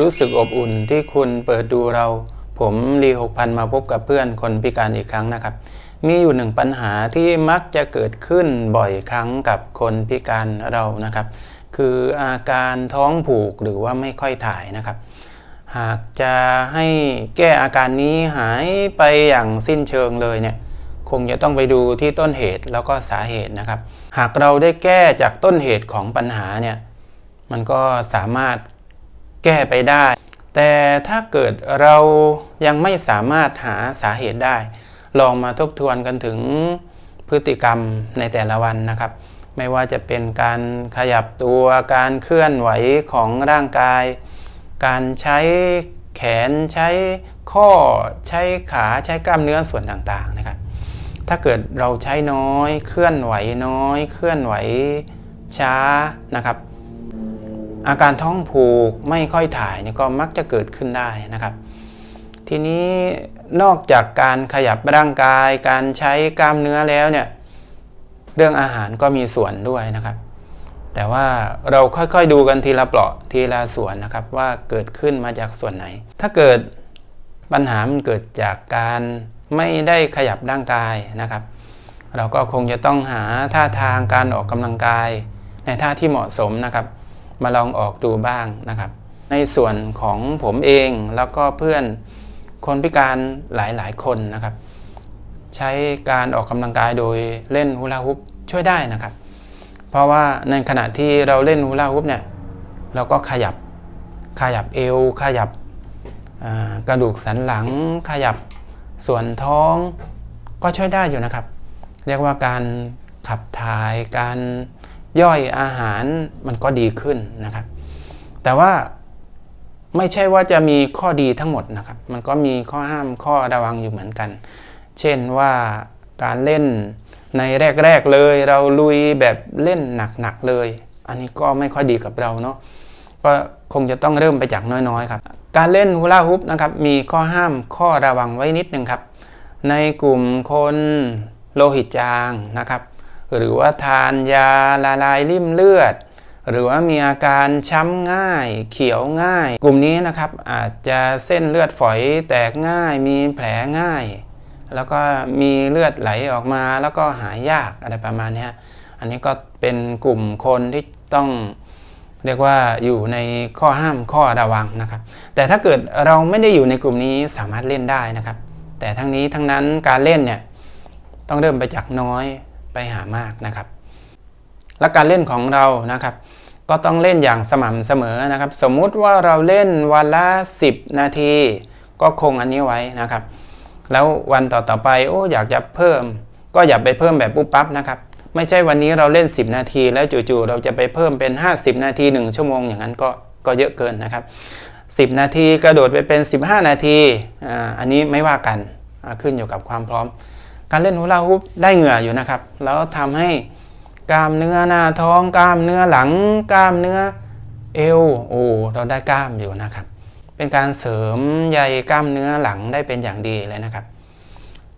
รู้สึกอบอุ่นที่คุณเปิดดูเรา ผมรีหกพันมาพบกับเพื่อนคนพิการอีกครั้งนะครับ มีอยู่หนึ่งปัญหาที่มักจะเกิดขึ้นบ่อยครั้งกับคนพิการเรานะครับ คืออาการท้องผูกหรือว่าไม่ค่อยถ่ายนะครับ หากจะให้แก้อาการนี้หายไปอย่างสิ้นเชิงเลยเนี่ยคงจะต้องไปดูที่ต้นเหตุแล้วก็สาเหตุนะครับ หากเราได้แก้จากต้นเหตุของปัญหาเนี่ยมันก็สามารถ แก้ไปได้ แต่ถ้าเกิดเรายังไม่สามารถหาสาเหตุได้ ลองมาทบทวนกันถึงพฤติกรรมในแต่ละวันนะครับ ไม่ว่าจะเป็นการขยับตัวการเคลื่อนไหวของร่างกาย การใช้แขนใช้ข้อใช้ขาใช้กล้ามเนื้อส่วนต่างๆนะครับ ถ้าเกิดเราใช้น้อย เคลื่อนไหวน้อย เคลื่อนไหวช้านะครับ อาการท้องผูกไม่ค่อยถ่ายเนี่ยก็มักจะเกิดขึ้นได้นะครับ ทีนี้นอกจากการขยับร่างกาย การใช้กล้ามเนื้อแล้วเนี่ยเรื่องอาหารก็มีส่วนด้วยนะครับ แต่ว่าเราค่อยๆดูกันทีละเปราะทีละส่วนนะครับ ว่าเกิดขึ้นมาจากส่วนไหน ถ้าเกิดปัญหามันเกิดจากการไม่ได้ขยับร่างกายนะครับ เราก็คงจะต้องหาท่าทางการออกกำลังกายในท่าที่เหมาะสมนะครับ มาลองออกดูบ้างนะครับ ในส่วนของผมเองแล้วก็เพื่อนคนพิการหลายๆ คนนะครับ ใช้การออกกำลังกายโดยเล่นฮูลาฮุปช่วยได้นะครับ เพราะว่าในขณะที่เราเล่นฮูลาฮุปเนี่ยเราก็ขยับขยับเอว ขยับกระดูกสันหลัง ขยับส่วนท้องก็ช่วยได้อยู่นะครับ เรียกว่าการขับถ่ายการ ย่อยอาหารมันก็ดีขึ้นนะครับ แต่ว่าไม่ใช่ว่าจะมีข้อดีทั้งหมดนะครับ มันก็มีข้อห้ามข้อระวังอยู่เหมือนกัน เช่นว่าการเล่นในแรกๆเลย เราลุยแบบเล่นหนักๆเลย อันนี้ก็ไม่ค่อยดีกับเราเนาะก็คงจะต้องเริ่มไปจากน้อยๆครับ การเล่นฮูลาฮุปนะครับมีข้อห้ามข้อระวังไว้นิดนึงครับ ในกลุ่มคนโลหิตจางนะครับ หรือว่าทานยาละลายริ่มเลือด หรือว่ามีอาการช้ำง่าย เขียวง่าย กลุ่มนี้นะครับอาจจะเส้นเลือดฝอยแตกง่าย มีแผลง่าย แล้วก็มีเลือดไหลออกมาแล้วก็หายยากอะไรประมาณนี้อันนี้ก็เป็นกลุ่มคนที่ต้องเรียกว่าอยู่ในข้อห้ามข้อระวังนะครับ แต่ถ้าเกิดเราไม่ได้อยู่ในกลุ่มนี้สามารถเล่นได้นะครับ แต่ทั้งนี้ทั้งนั้นการเล่นเนี่ยต้องเริ่มไปจากน้อย ไปหามากนะครับ และการเล่นของเรานะครับ ก็ต้องเล่นอย่างสม่ำเสมอนะครับ สมมุติว่าเราเล่นวันละ 10 นาที ก็คงอันนี้ไว้นะครับ แล้ววันต่อๆไปโอ้อยากจะเพิ่ม ก็อย่าไปเพิ่มแบบปุ๊บปั๊บนะครับไม่ใช่วันนี้เราเล่น 10 นาที แล้วจู่ๆเราจะไปเพิ่มเป็น 50 นาที 1 ชั่วโมงอย่างนั้นก็ก็เยอะเกินนะครับ 10 นาทีกระโดดไปเป็น 15 นาทีอ่าอันนี้ไม่ว่ากันขึ้นอยู่กับความพร้อม การเล่นฮูลาฮุปได้เหงื่ออยู่นะครับ แล้วทำให้กล้ามเนื้อหน้าท้องกล้ามเนื้อหลังกล้ามเนื้อเอวโอ้เราได้กล้ามอยู่นะครับ เป็นการเสริมใยกล้ามเนื้อหลังได้เป็นอย่างดีเลยนะครับ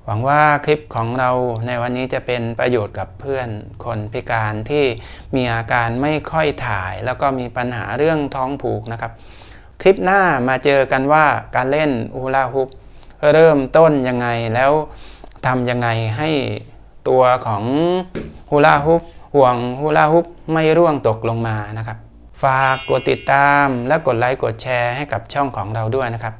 หวังว่าคลิปของเราในวันนี้จะเป็นประโยชน์กับเพื่อนคนพิการที่มีอาการไม่ค่อยถ่าย แล้วก็มีปัญหาเรื่องท้องผูกนะครับ คลิปหน้ามาเจอกันว่าการเล่นฮูลาฮุปเริ่มต้นยังไงแล้ว ทำยังไงให้ตัวของฮูลาฮุปห่วงฮูลาฮุปไม่ร่วงตกลงมานะครับ ฝากกดติดตามและกดไลค์กดแชร์ให้กับช่องของเราด้วยนะครับ